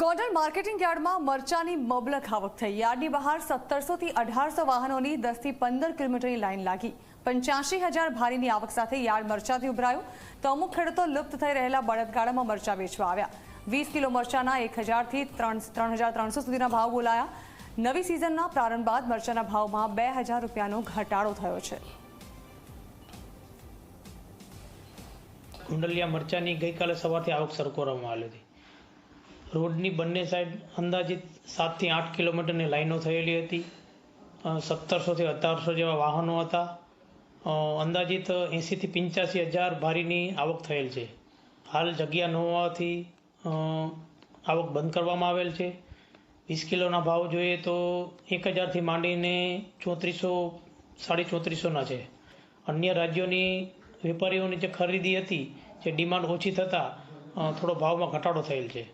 Gondal marketing યાર્ડમાં મરચાની મબલક આવક થઈ. યાર્ડની બહાર સત્તરસો થી અઢારસો વાહનોની દસથી પંદર કિલોમીટરની લાઈન લાગી. પંચ્યાસી હજાર ભારીની આવક સાથે યાર્ડ મરચાથી ઉભરાયું. તો અમુક ખેડૂતો લુપ્ત થઈ રહેલા બળદગાડામાં મરચા વેચવા આવ્યા. વીસ કિલો મરચાના એક હજારથી ત્રણ ત્રણ હજાર ત્રણસો સુધીના ભાવ બોલાયા. નવી સિઝનના પ્રારંભ બાદ મરચાના ભાવમાં બે હજાર રૂપિયાનો ઘટાડો થયો છે. કુંડલિયા મરચાની ગઈકાલે સવારથી આવક શરૂ કરવામાં આવેલી હતી. રોડની બંને સાઈડ અંદાજિત સાતથી આઠ કિલોમીટરની લાઈનો થયેલી હતી. સત્તરસોથી અઢારસો જેવા વાહનો હતા. અંદાજિત એંસીથી પંચ્યાસી હજાર ભારીની આવક થયેલ છે. હાલ જગ્યા ન હોવાથી આવક બંધ કરવામાં આવેલ છે. વીસ કિલોના ભાવ જોઈએ તો એક હજારથી માંડીને ચોત્રીસો, સાડી ચોત્રીસોના છે. અન્ય રાજ્યોની વેપારીઓની જે ખરીદી હતી, જે ડિમાન્ડ ઓછી થતાં થોડો ભાવમાં ઘટાડો થયેલ છે.